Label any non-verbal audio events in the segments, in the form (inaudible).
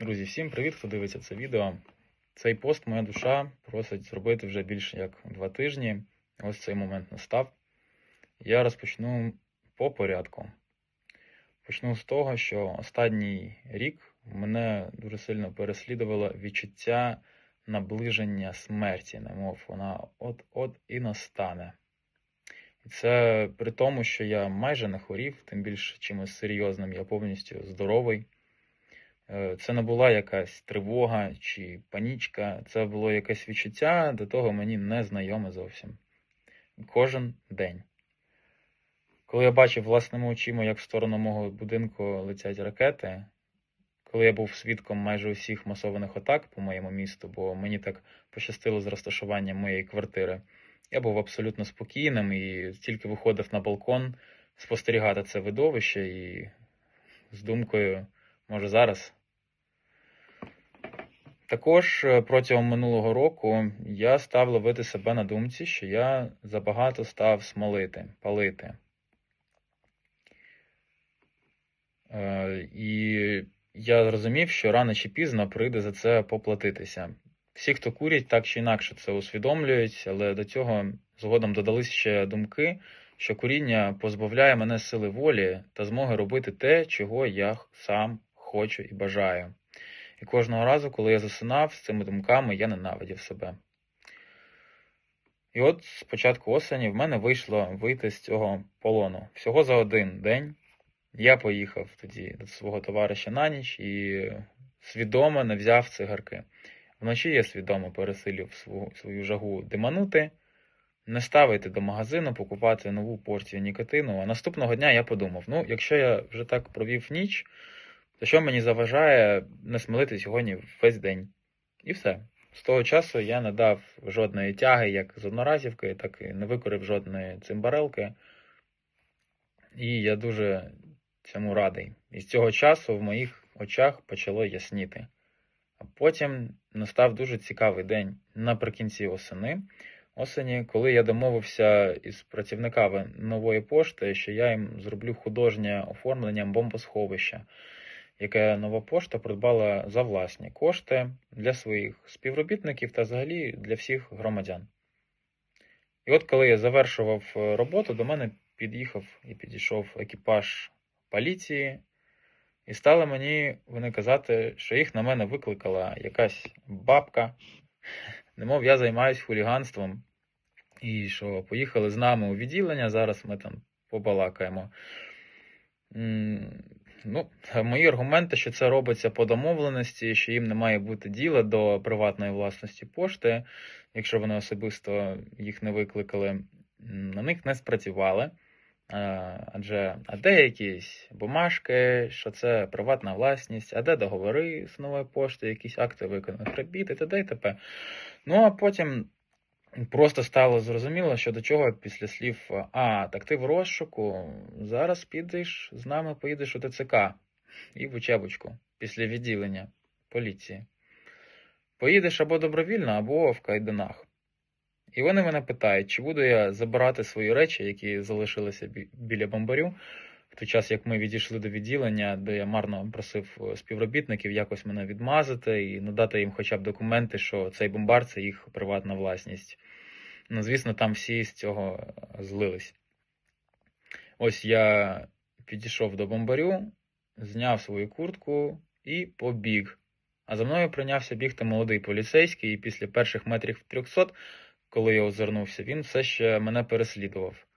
Друзі, всім привіт, хто дивиться це відео. Цей пост моя душа просить зробити вже більше як два тижні. Ось цей момент настав. Я розпочну по порядку. Почну з того, що останній рік мене дуже сильно переслідувало відчуття наближення смерті, немов вона от-от і настане. І це при тому, що я майже не хворів, тим більше чимось серйозним, я повністю здоровий. Е, Це не була якась тривога чи панічка, це було якесь відчуття, до того мені не знайоме зовсім. Кожен день. Коли я бачив власними очима, як в сторону мого будинку летять ракети, коли я був свідком майже усіх масованих атак по моєму місту, бо мені так пощастило з розташуванням моєї квартири, я був абсолютно спокійним і тільки виходив на балкон спостерігати це видовище і з думкою, може зараз. Також е, протягом минулого року я став ловити себе на думці, що я забагато став смолити, палити. Е, І я зрозумів, що рано чи пізно прийде за це поплатитися. Всі, хто курять, так чи інакше це усвідомлюють, але до цього згодом додались ще думки, що куріння позбавляє мене сили волі та змоги робити те, чого я сам хочу і бажаю. І кожного разу, коли я засинав з цими думками, я ненавидів себе. І от з початку осені в мене вийшло вийти з цього полону. Всього за один день я поїхав тоді до свого товариша на ніч і свідомо не взяв цигарки. Вночі я свідомо пересилів свою, свою жагу диманути, не ставити до магазину, покупати нову порцію нікотину. А наступного дня я подумав: ну, якщо я вже так провів ніч, то що мені заважає не смелити сьогодні весь день? І все. З того часу я не дав жодної тяги, як з одноразівки, так і не викорив жодної цимбарелки. І я дуже цьому радий. І з цього часу в моїх очах почало ясніти. А потім настав дуже цікавий день наприкінці осени. Осені, коли я домовився із працівниками нової пошти, що я їм зроблю художнє оформлення бомбосховища, яке нова пошта придбала за власні кошти для своїх співробітників та взагалі для всіх громадян. І от коли я завершував е, роботу, до мене під'їхав і підійшов екіпаж поліції, і стали мені вони казати, що їх на мене викликала якась бабка, (laughs) немов я займаюсь хуліганством, і що поїхали з нами у відділення, зараз ми там побалакаємо. Ну, мої аргументи, що це робиться по домовленості, що їм не має бути діла до приватної власності пошти, якщо вони особисто їх не викликали, на них не спрацювали. Е, Адже а де якісь бумажки, що це приватна власність, а де договори з нової пошти, якісь акти виконаних робіт і т.д. і т.п. Ну а потім просто стало зрозуміло, що до чого після слів А, так ти в розшуку, зараз підеш з нами, поїдеш у ТЦК і в учебочку після відділення поліції. Поїдеш або добровільно, або в кайданах. І вони мене питають, чи буду я забирати свої речі, які залишилися біля бомбарю, той час як ми відійшли до відділення, де я марно просив е, співробітників якось мене відмазати і надати їм хоча б документи, що цей бомбар це їх приватна власність. Ну, звісно, там всі з цього е, злились. Ось я підійшов до бомбарю, зняв свою куртку і побіг. А за мною прийнявся бігти молодий поліцейський, і після перших метрів 300 коли я озирнувся, він все ще мене переслідував.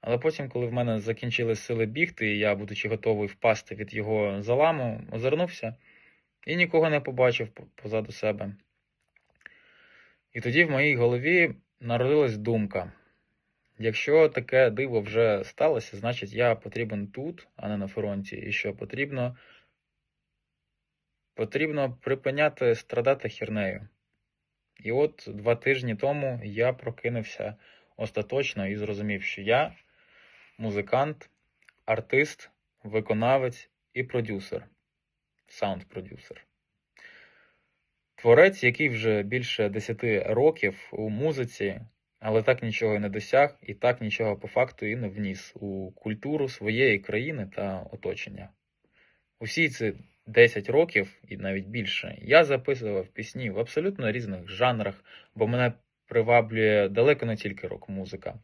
Але потім, коли в мене закінчили сили бігти, і я, будучи готовий впасти від його заламу, озирнувся і нікого не побачив позаду себе. І тоді в моїй голові народилась думка: якщо таке диво вже сталося, значить я потрібен тут, а не на фронті, і що потрібно, потрібно припиняти страдати хернею. І от два тижні тому я прокинувся остаточно і зрозумів, що я музикант, артист, виконавець і продюсер, саунд-продюсер. Творець, який вже більше 10 років у музиці, але так нічого і не досяг, і так нічого по факту і не вніс у культуру своєї країни та оточення. Усі ці 10 років і навіть більше я записував пісні в абсолютно різних жанрах, бо мене приваблює далеко не тільки рок-музика.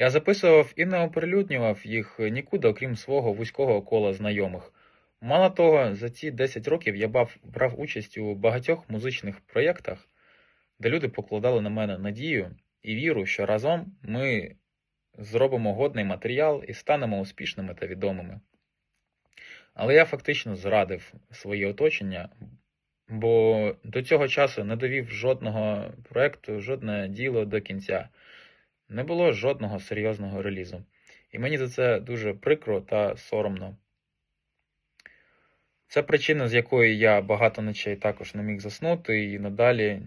Я записував і не оприлюднював їх нікуди, окрім свого вузького кола знайомих. Мало того, за ці 10 років я бав, брав участь у багатьох музичних проєктах, де люди покладали на мене надію і віру, що разом ми зробимо годний матеріал і станемо успішними та відомими. Але я фактично зрадив своє оточення, бо до цього часу не довів жодного проєкту, жодне діло до кінця. Не було жодного серйозного релізу. І мені за це дуже прикро та соромно. Це причина, з якої я багато ночей також не міг заснути, і надалі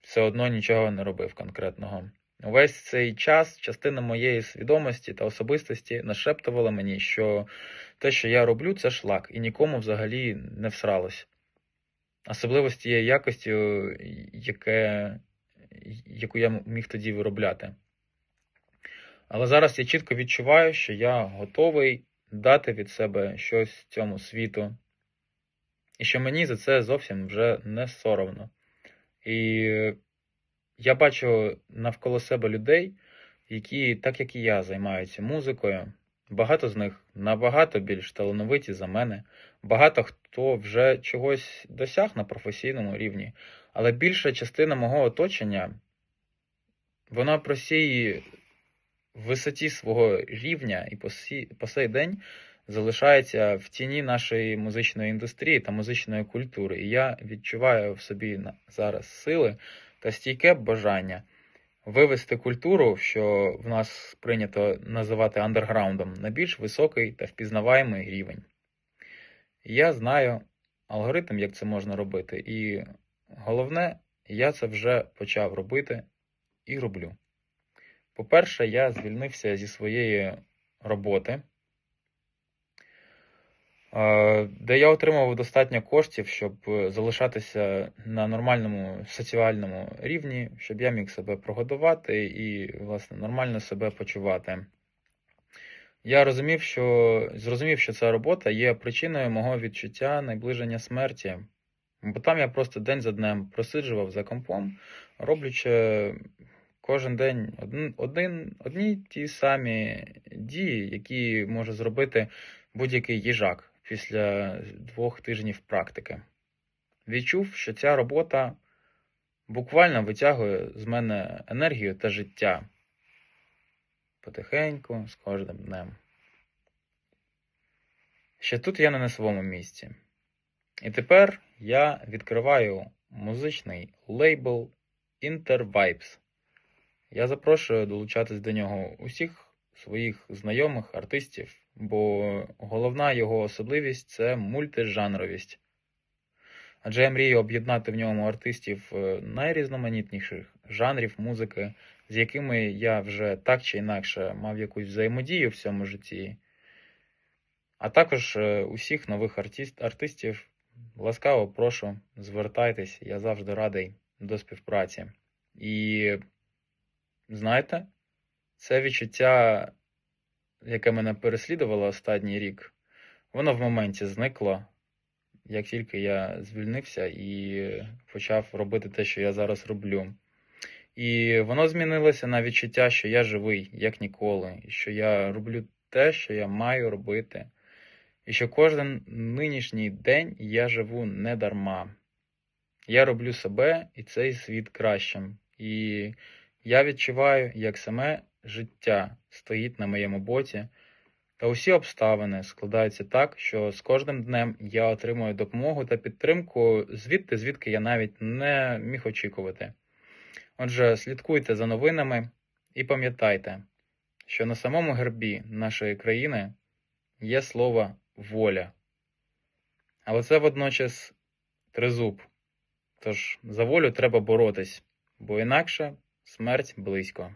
все одно нічого не робив конкретного. Увесь цей час частина моєї свідомості та особистості нашептувала мені, що те, що я роблю, це шлак, і нікому взагалі не всралось. Особливо з тією якостю, яке, яку я міг тоді виробляти. Але зараз я чітко відчуваю, що я готовий дати від себе щось цьому світу, і що мені за це зовсім вже не соромно. І я бачу навколо себе людей, які, так як і я, займаються музикою. Багато з них набагато більш талановиті за мене, багато хто вже чогось досяг на професійному рівні, але більша частина мого оточення, вона просіє в висоті свого рівня і по, сі, по сей день залишається в тіні нашої музичної індустрії та музичної культури. І я відчуваю в собі зараз сили та стійке бажання вивести культуру, що в нас прийнято називати андерграундом, на більш високий та впізнаваємий рівень. Я знаю алгоритм, як це можна робити, і головне, я це вже почав робити і роблю. По-перше, я звільнився зі своєї роботи, де я отримав достатньо коштів, щоб залишатися на нормальному соціальному рівні, щоб я міг себе прогодувати і, власне, нормально себе почувати. Я розумів, що зрозумів, що ця робота є причиною мого відчуття найближення смерті, бо там я просто день за днем просиджував за компом, роблячи кожен день один, один, одні ті самі дії, які може зробити будь-який їжак після двох тижнів практики. Відчув, що ця робота буквально витягує з мене енергію та життя потихеньку з кожним днем. Ще тут я не на своєму місці. І тепер я відкриваю музичний лейбл Intervibes. Я запрошую долучатись до нього усіх своїх знайомих артистів, бо головна його особливість це мультижанровість. Адже я мрію об'єднати в ньому артистів е, найрізноманітніших жанрів музики, з якими я вже так чи інакше мав якусь взаємодію в цьому житті, а також е, усіх нових артистів ласкаво прошу, звертайтесь, я завжди радий до співпраці. І знаєте, це відчуття, яке мене переслідувало останній рік, воно в моменті зникло, як тільки я звільнився і почав робити те, що я зараз роблю. І воно змінилося на відчуття, що я живий, як ніколи, що я роблю те, що я маю робити, і що кожен нинішній день я живу не дарма. Я роблю себе і цей світ кращим. І я відчуваю, як саме життя стоїть на моєму боці, та усі обставини складаються так, що з кожним днем я отримую допомогу та підтримку звідти, звідки я навіть не міг очікувати. Отже, слідкуйте за новинами і пам'ятайте, що на самому гербі нашої країни є слово воля. Але це водночас тризуб. Тож за волю треба боротись, бо інакше смерть близько.